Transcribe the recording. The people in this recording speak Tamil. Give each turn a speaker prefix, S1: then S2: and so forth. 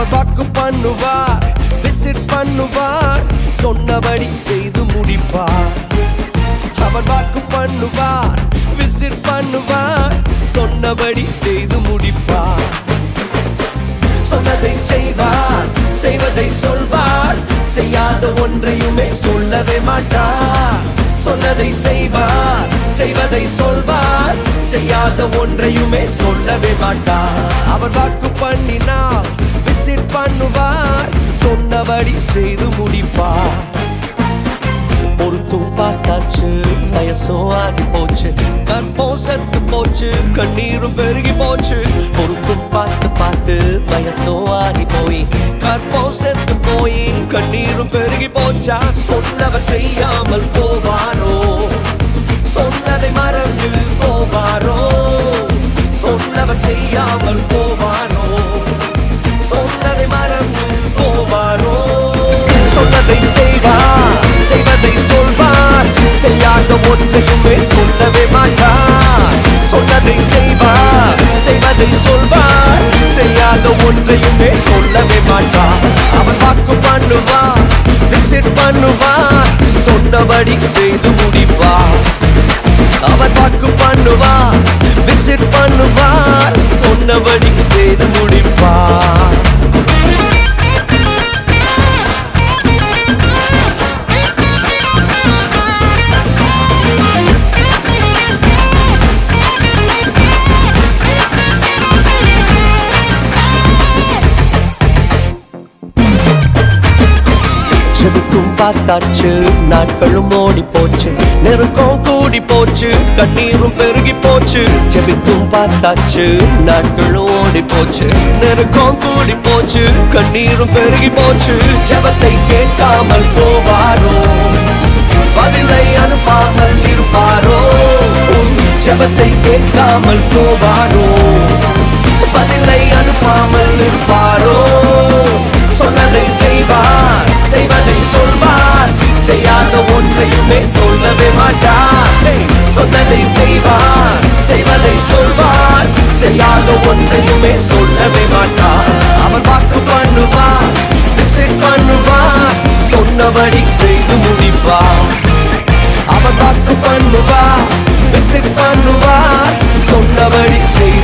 S1: பண்ணுவார் விசிட் பண்ணுவார் சொன்னபடி செய்து முடிப்பார். அவர் வாக்கு பண்ணுவார் விசிட் பண்ணுவார் சொன்னபடி செய்து முடிப்பார். சொன்னதை செய்வார் செய்வதை சொல்வார் செய்யாத ஒன்றையுமே சொல்லவே மாட்டார். சொன்னதை செய்வார் செய்வதை சொல்வார் செய்யாத ஒன்றையுமே சொல்லவே மாட்டார். அவர் வாக்கு பண்ணினார் பண்ணுவார். சொன்னபடி செய்து முடிப்பார். பொருத்தும் பார்த்தாச்சு வயசும் ஆகி போச்சு. கற்பம் செத்து போச்சு கண்ணீரும் பெருகி போச்சு. பொருத்தும் பார்த்து பார்த்து வயசும் ஆகி போய் கற்பம் செத்து போய் கண்ணீரும் பெருகி போச்சா? சொன்னவ செய்யாமல் போவாரோ? சொன்னதை மறந்து போவாரோ? சொன்னவ செய்யாமல் போ அந்த ஒன்றையுமே சொல்லவே மாட்டார் சொன்னதை செய்வார் செய்வதை சொல்வார். செய்யாத ஒன்றையுமே சொல்லவே மாட்டார் அவர் வாக்கு பண்ணுவார் விசிட் பண்ணுவார் சொன்னபடி செய்து முடிப்பார் அவர் வாக்கு பண்ணுவார் விசிட் பண்ணுவார் செபிக்கும் பார்த்தாச்சு. நாட்களும் ஓடி போச்சு. நெருக்கம் கூடி போச்சு. கண்ணீரும் பெருகி போச்சு. செபிக்கும் பார்த்தாச்சு. நாட்களும் ஓடி போச்சு. நெருக்கம் கூடி போச்சு. கண்ணீரும் பெருகி போச்சு. ஜபத்தை கேட்காமல் போவாரோ? பதிலை அனுப்பாமல் இருப்பாரோ? ஜபத்தை கேட்காமல் போவாரோ? பதிலை அனுப்ப ஒன்றையுமே சொல்லவே மாட்டார். சொன்னதை செய்வார் செய்வதை சொல்வார். செய்யாத ஒன்றையுமே சொல்லவே மாட்டார். அவர் வாக்கு பண்ணுவார் விசிட் பண்ணுவார். சொன்னபடி செய்து முடிப்பார். அவர் வாக்கு பண்ணுவார் விசிட் பண்ணுவார். சொன்னபடி செய்து